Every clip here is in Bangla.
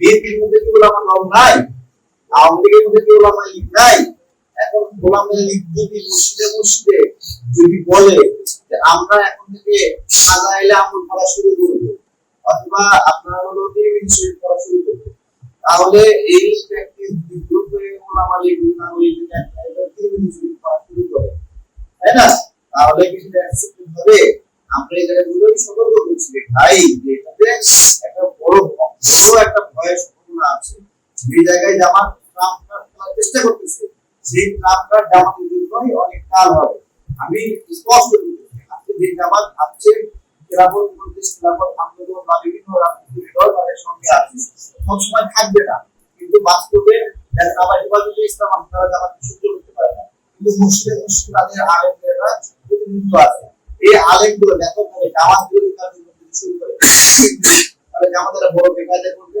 বিএনপির মধ্যে কি ওলামা দল নাই, আওয়ামী লীগের মধ্যে কি ওলামা লীগ নাই। এখন ওলামা লীগ যদি মসজিদে মসজিদে যদি বলে যে আমরা এখন থেকে সাজা এলে আমল করা শুরু করব, অথবা আপনারা হলো তিরমিজি শরীফ পড়া শুরু করব তাহলে এই প্র্যাকটিস বিদ্রুপ হয়ে ওলামা লীগ না হলে তিরমিজি শরীফ পড়া শুরু করে, তাই না? তাহলে কি সেটা অ্যাকসেপ্টেড হবে। আমরা এই জায়গাগুলোই সতর্ক করছি। ভাই এটাতে একটা বড় বড় একটা ভয়ের সম্ভাবনা আছে। যে জায়গায় জামাত ট্রাম্পটা করার চেষ্টা করতেছে, সেই ট্রাম্পটা জামাতের জন্যই অনেক কাল হবে। আমি স্পষ্ট আজকে যে জামাত ভাবছে খেলাফত মজলিস খেলাফত আন্দোলন বা বিভিন্ন রাজনৈতিক দল তাদের সঙ্গে আছে, সবসময় থাকবে না। কিন্তু বাস্তবে আবার হেফাজতে ইসলাম আপনারা জামাতকে সহ্য করতে পারে না। কিন্তু মুসলিম মুসলিম তাদের আলেমরা প্রতিনিধিত্ব আছে। এই আলেমগুলো ব্যাপকভাবে জামাত বিরোধী কার্যক্রম শুরু করে, তাহলে জামাতেরা বড় বেকায়দা করবে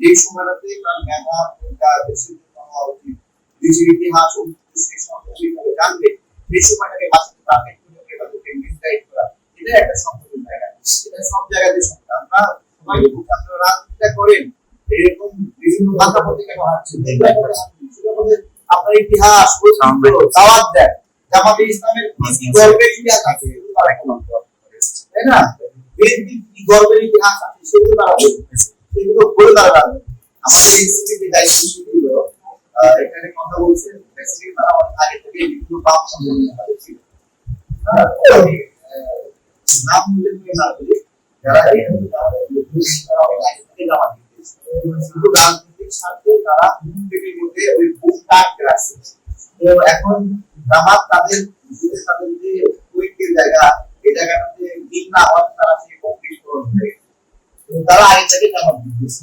এই সময়টাতে তার মেধা প্রজ্ঞা দেশের জন্য হওয়া উচিত দেশের ইতিহাস ঐতিহ্য সেই সম্পর্কে কীভাবে জানবে। এই সময়টাকে বাঁচাতে তাকে কীভাবে তাদেরকে মিসগাইড করা। এটা একটা সম্পূর্ণ জায়গা। এটা সব জায়গাতে সম্ভব আমরা সবাই আপনারা রাজনীতিটা করেন এরকম বিভিন্ন বাধা পত্রিকা হাঁটছেন এগুলো করে হাঁটছেন। সেটা বলে আপনার ইতিহাস দাওয়াত দেন। জামাতে ইসলামের কি গর্বের ইতিহাস আছে। তারা এখন তাই না? বিএনপি কি গর্বের ইতিহাস আছে? সেগুলো তারা ছিল এখানে কথা বলছেন বেসিক্যালি তারা অনেক আগে থেকে বিভিন্ন ছিল। নাম উল্লেখ করে তারা অনেক আগে থেকে জমা শুধু রাজনৈতিক স্বার্থে তারা বিএনপির মধ্যে ওই বুকটা আটকে রাখছে। তো এখন জামাত তাদের তাদের যে ঐক্যের জায়গা, এই জায়গাটাতে মিল না হওয়াতে তারা সেই কমপ্লিট। তো তারা আগে থেকে দিতেছে